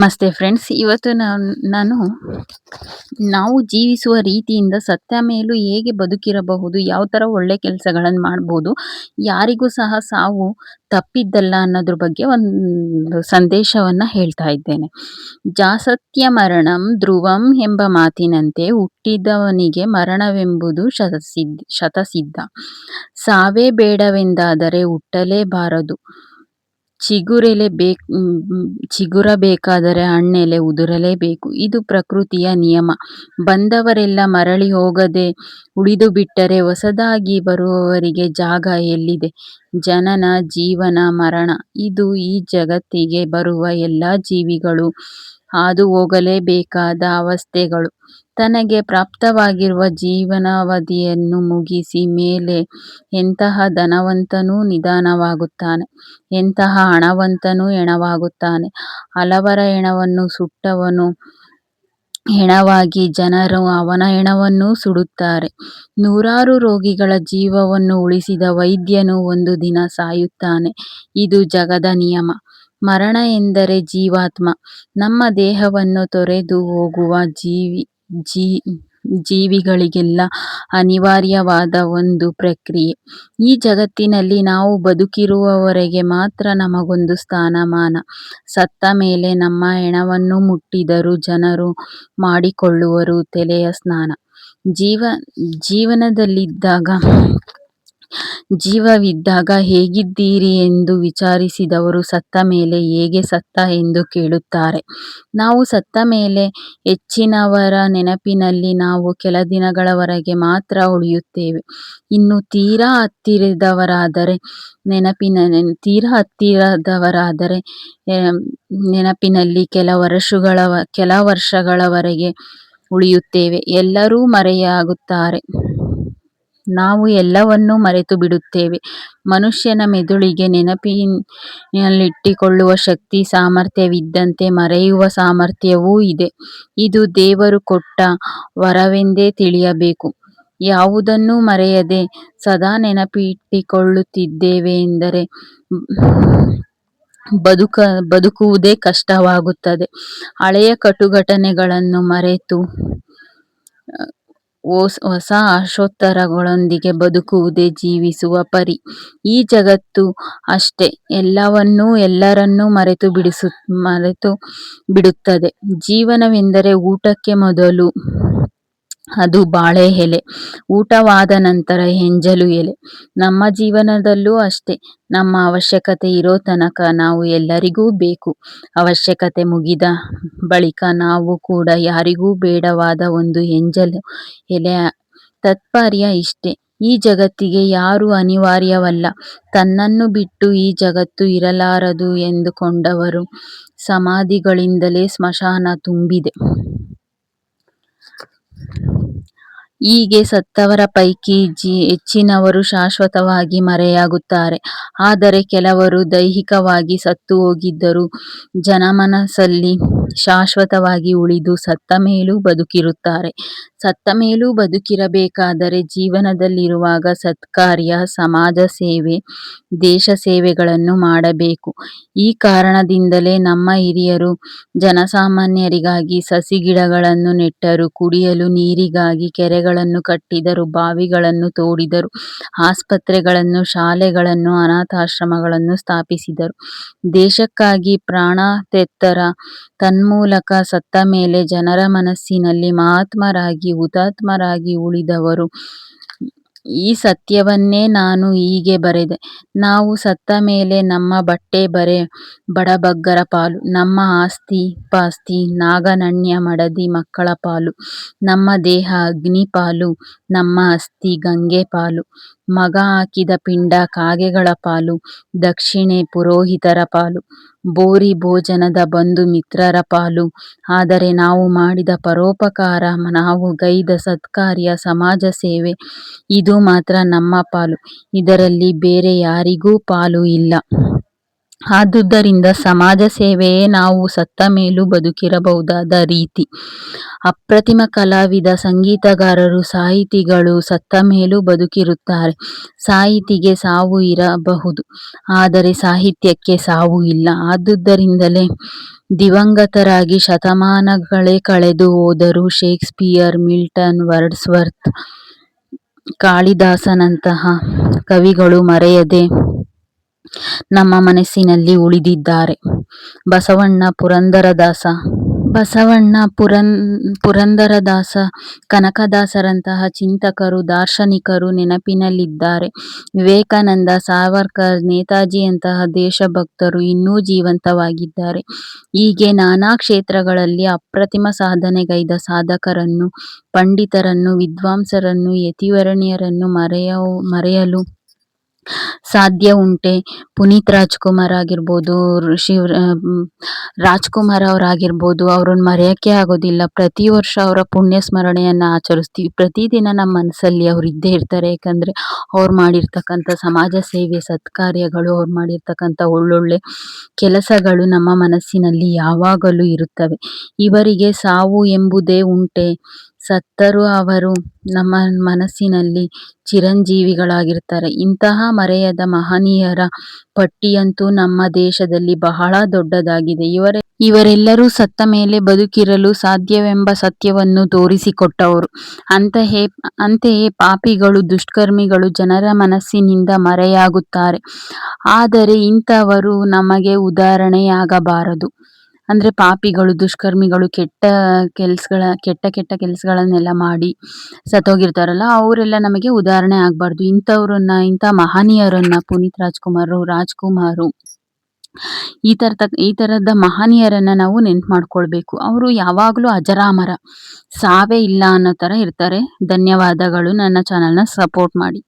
ನಮಸ್ತೆ ಫ್ರೆಂಡ್ಸ್ ಇವತ್ತು ನಾನು ನಾನು ನಾವು ಜೀವಿಸುವ ರೀತಿಯಿಂದ ಸತ್ಯ ಮೇಲೂ ಹೇಗೆ ಬದುಕಿರಬಹುದು, ಯಾವ ಥರ ಒಳ್ಳೆ ಕೆಲಸಗಳನ್ನು ಮಾಡ್ಬೋದು, ಯಾರಿಗೂ ಸಹ ಸಾವು ತಪ್ಪಿದ್ದಲ್ಲ ಅನ್ನೋದ್ರ ಬಗ್ಗೆ ಒಂದು ಸಂದೇಶವನ್ನು ಹೇಳ್ತಾ ಇದ್ದೇನೆ. ಜಾಸತ್ಯ ಮರಣಂ ಧ್ರುವಂ ಎಂಬ ಮಾತಿನಂತೆ ಹುಟ್ಟಿದವನಿಗೆ ಮರಣವೆಂಬುದು ಶತಸಿದ್ಧ ಶತಸಿದ್ಧ. ಸಾವೇ ಬೇಡವೆಂದಾದರೆ ಹುಟ್ಟಲೇಬಾರದು. ಚಿಗುರೆಲೆ ಬೇಕ್ ಚಿಗುರಬೇಕಾದರೆ ಹಣ್ಣೆಲೆ ಉದುರಲೇಬೇಕು. ಇದು ಪ್ರಕೃತಿಯ ನಿಯಮ. ಬಂದವರೆಲ್ಲ ಮರಳಿ ಹೋಗದೆ ಉಳಿದು ಬಿಟ್ಟರೆ ಹೊಸದಾಗಿ ಬರುವವರಿಗೆ ಜಾಗ ಎಲ್ಲಿದೆ? ಜನನ, ಜೀವನ, ಮರಣ. ಇದು ಈ ಜಗತ್ತಿಗೆ ಬರುವ ಎಲ್ಲ ಜೀವಿಗಳು ಹಾದು ಹೋಗಲೇಬೇಕಾದ ಅವಸ್ಥೆಗಳು. ತನಗೆ ಪ್ರಾಪ್ತವಾಗಿರುವ ಜೀವನಾವಧಿಯನ್ನು ಮುಗಿಸಿ ಮೇಲೆ ಎಂತಹ ಧನವಂತನೂ ನಿಧಾನವಾಗುತ್ತಾನೆ, ಎಂತಹ ಹಣವಂತನೂ ಹೆಣವಾಗುತ್ತಾನೆ. ಹಲವರ ಹೆಣವನ್ನು ಸುಟ್ಟವನು ಹೆಣವಾಗಿ ಜನರು ಅವನ ಹೆಣವನ್ನು ಸುಡುತ್ತಾರೆ. ನೂರಾರು ರೋಗಿಗಳ ಜೀವವನ್ನು ಉಳಿಸಿದ ವೈದ್ಯನು ಒಂದು ದಿನ ಸಾಯುತ್ತಾನೆ. ಇದು ಜಗದ ನಿಯಮ. ಮರಣ ಎಂದರೆ ಜೀವಾತ್ಮ. ನಮ್ಮ ದೇಹವನ್ನು ತೊರೆದು ಹೋಗುವ ಜೀವಿ ಜೀ, ಜೀವಿಗಳಿಗೆಲ್ಲ ಅನಿವಾರ್ಯವಾದ ಒಂದು ಪ್ರಕ್ರಿಯೆ. ಈ ಜಗತ್ತಿನಲ್ಲಿ ನಾವು ಬದುಕಿರುವವರೆಗೆ ಮಾತ್ರ ನಮಗೊಂದು ಸ್ಥಾನಮಾನ. ಸತ್ತ ಮೇಲೆ ನಮ್ಮ ಹೆಣವನ್ನು ಮುಟ್ಟಿದರೂ ಜನರು ಮಾಡಿಕೊಳ್ಳುವರು ತಲೆಯ ಸ್ನಾನ. ಜೀವ, ಜೀವನದಲ್ಲಿದ್ದಾಗ ಜೀವವಿದ್ದಾಗ ಹೇಗಿದ್ದೀರಿ ಎಂದು ವಿಚಾರಿಸಿದವರು ಸತ್ತ ಮೇಲೆ ಹೇಗೆ ಸತ್ತ ಎಂದು ಕೇಳುತ್ತಾರೆ. ನಾವು ಸತ್ತ ಮೇಲೆ ಹೆಚ್ಚಿನವರ ನೆನಪಿನಲ್ಲಿ ನಾವು ಕೆಲ ದಿನಗಳವರೆಗೆ ಮಾತ್ರ ಉಳಿಯುತ್ತೇವೆ. ಇನ್ನು ತೀರಾ ಹತ್ತಿರದವರಾದರೆ ನೆನಪಿನ ತೀರಾ ಹತ್ತಿರದವರಾದರೆ ನೆನಪಿನಲ್ಲಿ ಕೆಲ ವರ್ಷಗಳ ಕೆಲ ವರ್ಷಗಳವರೆಗೆ ಉಳಿಯುತ್ತೇವೆ. ಎಲ್ಲರೂ ಮರೆಯಾಗುತ್ತಾರೆ. ನಾವು ಎಲ್ಲವನ್ನೂ ಮರೆತು ಬಿಡುತ್ತೇವೆ. ಮನುಷ್ಯನ ಮೆದುಳಿಗೆ ನೆನಪಿನಲ್ಲಿಟ್ಟುಕೊಳ್ಳುವ ಶಕ್ತಿ, ಸಾಮರ್ಥ್ಯವಿದ್ದಂತೆ ಮರೆಯುವ ಸಾಮರ್ಥ್ಯವೂ ಇದೆ. ಇದು ದೇವರು ಕೊಟ್ಟ ವರವೆಂದೇ ತಿಳಿಯಬೇಕು. ಯಾವುದನ್ನೂ ಮರೆಯದೆ ಸದಾ ನೆನಪಿಟ್ಟುಕೊಳ್ಳುತ್ತಿದ್ದೇವೆ ಎಂದರೆ, ಬದುಕ, ಬದುಕುವುದೇ ಕಷ್ಟವಾಗುತ್ತದೆ. ಹಳೆಯ ಕಟುಘಟನೆಗಳನ್ನು ಮರೆತು ಹೊಸ ಆಶೋತ್ತರಗಳೊಂದಿಗೆ ಬದುಕುವುದೇ ಜೀವಿಸುವ ಪರಿ. ಈ ಜಗತ್ತು ಅಷ್ಟೇ, ಎಲ್ಲವನ್ನೂ ಎಲ್ಲರನ್ನೂ ಮರೆತು ಬಿಡಿಸು, ಮರೆತು ಬಿಡುತ್ತದೆ. ಜೀವನವೆಂದರೆ ಊಟಕ್ಕೆ ಮೊದಲು ಅದು ಬಾಳೆ ಎಲೆ. ಊಟವಾದ ನಂತರ ಹೆಂಜಲು ಎಲೆ. ನಮ್ಮ ಜೀವನದಲ್ಲೂ ಅಷ್ಟೇ. ನಮ್ಮ ಅವಶ್ಯಕತೆ ಇರೋ ತನಕ ನಾವು ಎಲ್ಲರಿಗೂ ಬೇಕು. ಅವಶ್ಯಕತೆ ಮುಗಿದ ಬಳಿಕ ನಾವು ಕೂಡ ಯಾರಿಗೂ ಬೇಡವಾದ ಒಂದು ಹೆಂಜಲು ಎಲೆ. ತತ್ಪರ್ಯ ಇಷ್ಟೇ. ಈ ಜಗತ್ತಿಗೆ ಯಾರೂ ಅನಿವಾರ್ಯವಲ್ಲ. ತನ್ನನ್ನು ಬಿಟ್ಟು ಈ ಜಗತ್ತು ಇರಲಾರದು ಎಂದುಕೊಂಡವರು ಸಮಾಧಿಗಳಿಂದಲೇ ಸ್ಮಶಾನ ತುಂಬಿದೆ. ಹೀಗೆ ಸತ್ತವರ ಪೈಕಿ ಜಿ ಹೆಚ್ಚಿನವರು ಶಾಶ್ವತವಾಗಿ ಮರೆಯಾಗುತ್ತಾರೆ. ಆದರೆ ಕೆಲವರು ದೈಹಿಕವಾಗಿ ಸತ್ತು ಹೋಗಿದ್ದರು ಜನಮನಸಲ್ಲಿ ಶಾಶ್ವತವಾಗಿ ಉಳಿದು ಸತ್ತ ಮೇಲೂ ಬದುಕಿರುತ್ತಾರೆ. ಸತ್ತ ಮೇಲೂ ಬದುಕಿರಬೇಕಾದರೆ ಜೀವನದಲ್ಲಿರುವಾಗ ಸತ್ಕಾರ್ಯ, ಸಮಾಜ ಸೇವೆ, ದೇಶ ಸೇವೆಗಳನ್ನು ಮಾಡಬೇಕು. ಈ ಕಾರಣದಿಂದಲೇ ನಮ್ಮ ಹಿರಿಯರು ಜನಸಾಮಾನ್ಯರಿಗಾಗಿ ಸಸಿ ಗಿಡಗಳನ್ನು ನೆಟ್ಟರು, ಕುಡಿಯಲು ನೀರಿಗಾಗಿ ಕೆರೆಗಳನ್ನು ಕಟ್ಟಿದರು, ಬಾವಿಗಳನ್ನು ತೋಡಿದರು, ಆಸ್ಪತ್ರೆಗಳನ್ನು, ಶಾಲೆಗಳನ್ನು, ಅನಾಥಾಶ್ರಮಗಳನ್ನು ಸ್ಥಾಪಿಸಿದರು. ದೇಶಕ್ಕಾಗಿ ಪ್ರಾಣ ತೆತ್ತರು ತನ್ಮೂಲಕ ಸತ್ತ ಮೇಲೆ ಜನರ ಮನಸ್ಸಿನಲ್ಲಿ ಮಹಾತ್ಮರಾಗಿ ಹುತಾತ್ಮರಾಗಿ ಉಳಿದವರು. ಈ ಸತ್ಯವನ್ನೇ ನಾನು ಹೀಗೆ ಬರೆದೆ. ನಾವು ಸತ್ತ ಮೇಲೆ ನಮ್ಮ ಬಟ್ಟೆ ಬರೆ, ಬಡಬಗ್ಗರ ಪಾಲು, ನಮ್ಮ ಆಸ್ತಿ, ಪಾಸ್ತಿ, ನಾಗನಣ್ಯ, ಮಡದಿ ಮಕ್ಕಳ ಪಾಲು, ನಮ್ಮ ದೇಹ ಅಗ್ನಿ ಪಾಲು ನಮ್ಮ ಅಸ್ಥಿ ಗಂಗೆ ಪಾಲು. ಮಗ ಹಾಕಿದ ಪಿಂಡ ಕಾಗೆಗಳ ಪಾಲು, ದಕ್ಷಿಣೆ ಪುರೋಹಿತರ ಪಾಲು ಬೋರಿ ಭೋಜನದ ಬಂಧು ಮಿತ್ರರ ಪಾಲು. ಆದರೆ ನಾವು ಮಾಡಿದ ಪರೋಪಕಾರ, ನಾವು ಗೈದ ಸತ್ಕಾರ್ಯ, ಸಮಾಜ ಸೇವೆ, ಇದು ಮಾತ್ರ ನಮ್ಮ ಪಾಲು. ಇದರಲ್ಲಿ ಬೇರೆ ಯಾರಿಗೂ ಪಾಲು ಇಲ್ಲ. ಆದುದರಿಂದ ಸಮಾಜ ಸೇವೆಯೇ ನಾವು ಸತ್ತ ಮೇಲೂ ಬದುಕಿರಬಹುದಾದ ರೀತಿ. ಅಪ್ರತಿಮ ಕಲಾವಿದ ಸಂಗೀತಗಾರರು ಸಾಹಿತಿಗಳು ಸತ್ತ ಮೇಲೂ ಬದುಕಿರುತ್ತಾರೆ. ಸಾಹಿತಿಗೆ ಸಾವು ಇರಬಹುದು ಆದರೆ ಸಾಹಿತ್ಯಕ್ಕೆ ಸಾವು ಇಲ್ಲ. ಆದುದರಿಂದಲೇ ದಿವಂಗತರಾಗಿ ಶತಮಾನಗಳೇ ಕಳೆದು ಹೋದರೂ ಶೇಕ್ಸ್ಪಿಯರ್ ಮಿಲ್ಟನ್, ವರ್ಡ್ಸ್ವರ್ತ್, ಕಾಳಿದಾಸನಂತಹ ಕವಿಗಳು ಮರೆಯದೆ ನಮ್ಮ ಮನಸ್ಸಿನಲ್ಲಿ ಉಳಿದಿದ್ದಾರೆ. ಬಸವಣ್ಣ ಪುರಂದರದಾಸ ಬಸವಣ್ಣ, ಪುರನ್ ಪುರಂದರದಾಸ, ಕನಕದಾಸರಂತಹ ಚಿಂತಕರು, ದಾರ್ಶನಿಕರು ನೆನಪಿನಲ್ಲಿದ್ದಾರೆ. ವಿವೇಕಾನಂದ, ಸಾವರ್ಕರ್, ನೇತಾಜಿಯಂತಹ ದೇಶಭಕ್ತರು ಇನ್ನೂ ಜೀವಂತವಾಗಿದ್ದಾರೆ. ಹೀಗೆ ನಾನಾ ಕ್ಷೇತ್ರಗಳಲ್ಲಿ ಅಪ್ರತಿಮ ಸಾಧನೆಗೈದ ಸಾಧಕರನ್ನು, ಪಂಡಿತರನ್ನು, ವಿದ್ವಾಂಸರನ್ನು, ಯತಿವರೇಣ್ಯರನ್ನು ಮರೆಯಲು ಸಾಧ್ಯವುಂಟೇ? ಪುನೀತ್ ರಾಜ್ಕುಮಾರ್ ಆಗಿರ್ಬೋದು, ರಾಜ್ಕುಮಾರ್ ಅವರಾಗಿರ್ಬೋದು ಅವ್ರನ್ನ ಮರೆಯೋಕ್ಕೆ ಆಗೋದಿಲ್ಲ. ಪ್ರತಿ ವರ್ಷ ಅವರ ಪುಣ್ಯ ಸ್ಮರಣೆಯನ್ನು ಆಚರಿಸ್ತೀವಿ. ಪ್ರತಿದಿನ ನಮ್ಮ ಮನಸ್ಸಲ್ಲಿ ಅವ್ರು ಇದ್ದೇ ಇರ್ತಾರೆ. ಯಾಕಂದರೆ ಅವ್ರು ಮಾಡಿರ್ತಕ್ಕಂಥ ಸಮಾಜ ಸೇವೆ, ಸತ್ಕಾರ್ಯಗಳು, ಅವ್ರು ಮಾಡಿರ್ತಕ್ಕಂಥ ಒಳ್ಳೊಳ್ಳೆ ಕೆಲಸಗಳು ನಮ್ಮ ಮನಸ್ಸಿನಲ್ಲಿ ಯಾವಾಗಲೂ ಇರುತ್ತವೆ. ಇವರಿಗೆ ಸಾವು ಎಂಬುದೇ ಉಂಟೇ? ಸತ್ತರೂ ಅವರು ನಮ್ಮ ಮನಸ್ಸಿನಲ್ಲಿ ಚಿರಂಜೀವಿಗಳಾಗಿರ್ತಾರೆ. ಇಂತಹ ಮರೆಯದ ಮಹನೀಯರ ಪಟ್ಟಿಯಂತೂ ನಮ್ಮ ದೇಶದಲ್ಲಿ ಬಹಳ ದೊಡ್ಡದಾಗಿದೆ. ಇವರ ಇವರೆಲ್ಲರೂ ಸತ್ತ ಮೇಲೆ ಬದುಕಿರಲು ಸಾಧ್ಯವೆಂಬ ಸತ್ಯವನ್ನು ತೋರಿಸಿಕೊಟ್ಟವರು. ಅಂತೆಯೇ ಪಾಪಿಗಳು, ದುಷ್ಕರ್ಮಿಗಳು ಜನರ ಮನಸ್ಸಿನಿಂದ ಮರೆಯಾಗುತ್ತಾರೆ. ಆದರೆ ಇಂಥವರು ನಮಗೆ ಉದಾಹರಣೆಯಾಗಬಾರದು. ಅಂದರೆ ಪಾಪಿಗಳು, ದುಷ್ಕರ್ಮಿಗಳು, ಕೆಟ್ಟ ಕೆಲ್ಸಗಳ ಕೆಟ್ಟ ಕೆಟ್ಟ ಕೆಲಸಗಳನ್ನೆಲ್ಲ ಮಾಡಿ ಸತ್ತೋಗಿರ್ತಾರಲ್ಲ ಅವರೆಲ್ಲ ನಮಗೆ ಉದಾಹರಣೆ ಆಗ್ಬಾರ್ದು ಇಂಥವ್ರನ್ನ, ಇಂಥ ಮಹನೀಯರನ್ನ ಪುನೀತ್ ರಾಜ್ಕುಮಾರ್, ರಾಜ್ಕುಮಾರ್ ಈ ತರ ಈ ತರದ ಮಹನೀಯರನ್ನ ನಾವು ನೆನ್ಪು ಮಾಡ್ಕೊಳ್ಬೇಕು. ಅವರು ಯಾವಾಗಲೂ ಅಜರಾಮರ. ಸಾವೇ ಇಲ್ಲ ಅನ್ನೋ ತರ ಇರ್ತಾರೆ. ಧನ್ಯವಾದಗಳು. ನನ್ನ ಚಾನಲ್ನ ಸಪೋರ್ಟ್ ಮಾಡಿ.